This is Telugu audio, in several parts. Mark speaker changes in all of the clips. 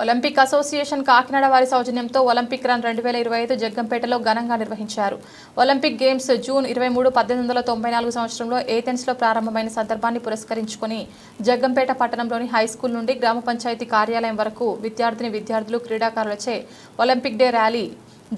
Speaker 1: ఒలింపిక్ అసోసియేషన్ కాకినాడ వారి సౌజన్యంతో ఒలింపిక్ రన్ రెండు వేల ఇరవై ఐదు జగ్గంపేటలో ఘనంగా నిర్వహించారు. ఒలింపిక్ గేమ్స్ జూన్ ఇరవై మూడు పద్దెనిమిది వందల తొంభై నాలుగు సంవత్సరంలో ఏథెన్స్లో ప్రారంభమైన సందర్భాన్ని పురస్కరించుకొని జగ్గంపేట పట్టణంలోని హై స్కూల్ నుండి గ్రామ పంచాయతీ కార్యాలయం వరకు విద్యార్థిని విద్యార్థులు క్రీడాకారులచే Olympic day rally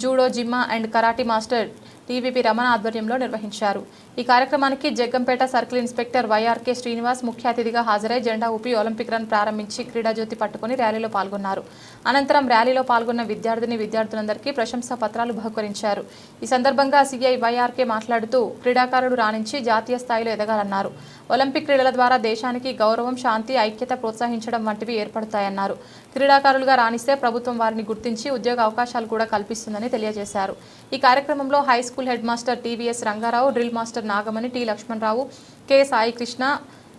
Speaker 1: judo జిమ్మా and karate master TVP Ramana ఆధ్వర్యంలో నిర్వహించారు. ఈ కార్యక్రమానికి Jaggampeta circle inspector YRK Srinivas ముఖ్య అతిథిగా హాజరై జెండా ఊపి ఒలింపిక్ రన్ ప్రారంభించి క్రీడాజ్యోతి పట్టుకుని ర్యాలీలో పాల్గొన్నారు. అనంతరం ర్యాలీలో పాల్గొన్న విద్యార్థిని విద్యార్థులందరికీ ప్రశంసా పత్రాలు బహుకరించారు. ఈ సందర్భంగా సీఐ వైఆర్కే మాట్లాడుతూ క్రీడాకారుడు రాణించి జాతీయ స్థాయిలో ఎదగాలన్నారు. ఒలింపిక్ క్రీడల ద్వారా దేశానికి గౌరవం శాంతి ఐక్యత ప్రోత్సహించడం వంటివి ఏర్పడతాయన్నారు. క్రీడాకారులుగా రాణిస్తే ప్రభుత్వం వారిని గుర్తించి ఉద్యోగ అవకాశాలు కూడా కల్పిస్తుందని తెలియజేశారు. ఈ కార్యక్రమంలో high school head master TVS Rangarao drill master Nagamani T Lakshmanarao K Sai Krishna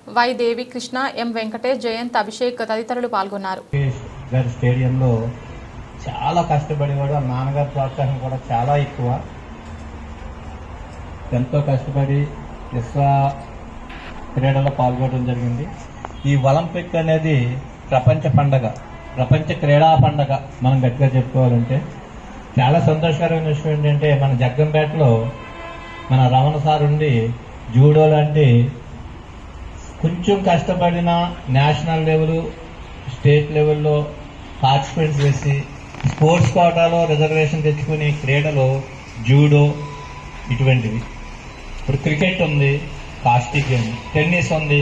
Speaker 1: Y Devi Krishna M Venkatesh Jayanth Abhishek తదితరులు పాల్గొన్నారు.
Speaker 2: గారి స్టేడియంలో చాలా కష్టపడేవాడు. ఆ నాన్నగారి ప్రోత్సాహం కూడా చాలా ఎక్కువ. ఎంతో కష్టపడి విశ్వ క్రీడలో పాల్గొనడం జరిగింది. ఈ ఒలింపిక్ అనేది ప్రపంచ పండగ ప్రపంచ క్రీడా పండగ మనం గట్టిగా చెప్పుకోవాలంటే. చాలా సంతోషకరమైన విషయం ఏంటంటే మన జగ్గంపేటలో మన రమణ సార్ ఉండి జూడో లాంటి కొంచెం కష్టపడిన నేషనల్ లెవెల్ స్టేట్ లెవెల్లో పార్టిసిపేట్ చేసి స్పోర్ట్స్ కోటాలో రిజర్వేషన్ తెచ్చుకుని క్రీడలు జూడో ఇటువంటివి. ఇప్పుడు క్రికెట్ ఉంది కాస్టిక్ గేమ్ టెన్నిస్ ఉంది.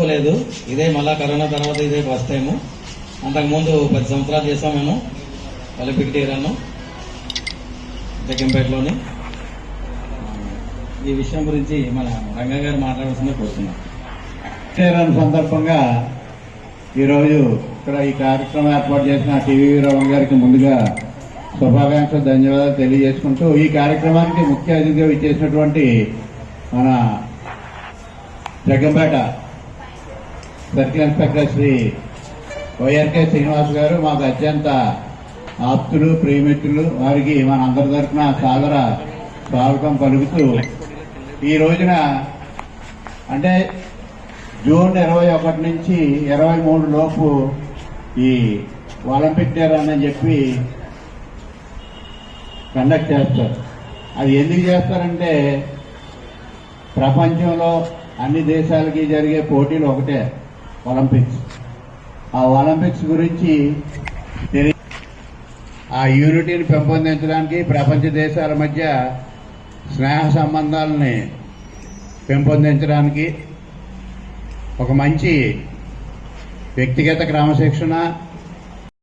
Speaker 2: చేసుకోలేదు ఇదే మళ్ళా కరోనా తర్వాత ఇదే ఫస్ట్ టైం అంతకుముందు పది సంవత్సరాలు చేసాం మేము. ఒలింపిక్ డే రన్ జగ్గంపేటలోని. ఈ విషయం గురించి మన రంగా గారు మాట్లాడాల్సిందే కోరుతున్నాం.
Speaker 3: రన్ సందర్భంగా ఈరోజు ఇక్కడ ఈ కార్యక్రమం ఏర్పాటు చేసిన టీవీ రావు గారికి ముందుగా శుభాకాంక్షలు ధన్యవాదాలు తెలియజేసుకుంటూ ఈ కార్యక్రమానికి ముఖ్య అతిథిగా ఇచ్చేసినటువంటి మన Jaggampeta circle inspector Shri YRK Srinivas గారు మాకు అత్యంత ఆప్తులు ప్రేమితులు వారికి మన అందరి తరఫున సాదర స్వాగతం పలుకుతూ ఈ రోజున అంటే జూన్ ఇరవై ఒకటి నుంచి ఇరవై మూడు లోపు ఈ ఒలింపిక్ డే అని చెప్పి కండక్ట్ చేస్తారు. అది ఎందుకు చేస్తారంటే ప్రపంచంలో అన్ని దేశాలకి జరిగే పోటీలు ఒకటే. ఒలింపిక్స్ ఆ ఒలింపిక్స్ గురించి ఆ యూనిటీని పెంపొందించడానికి ప్రపంచ దేశాల మధ్య స్నేహ సంబంధాలని పెంపొందించడానికి ఒక మంచి వ్యక్తిగత క్రమశిక్షణ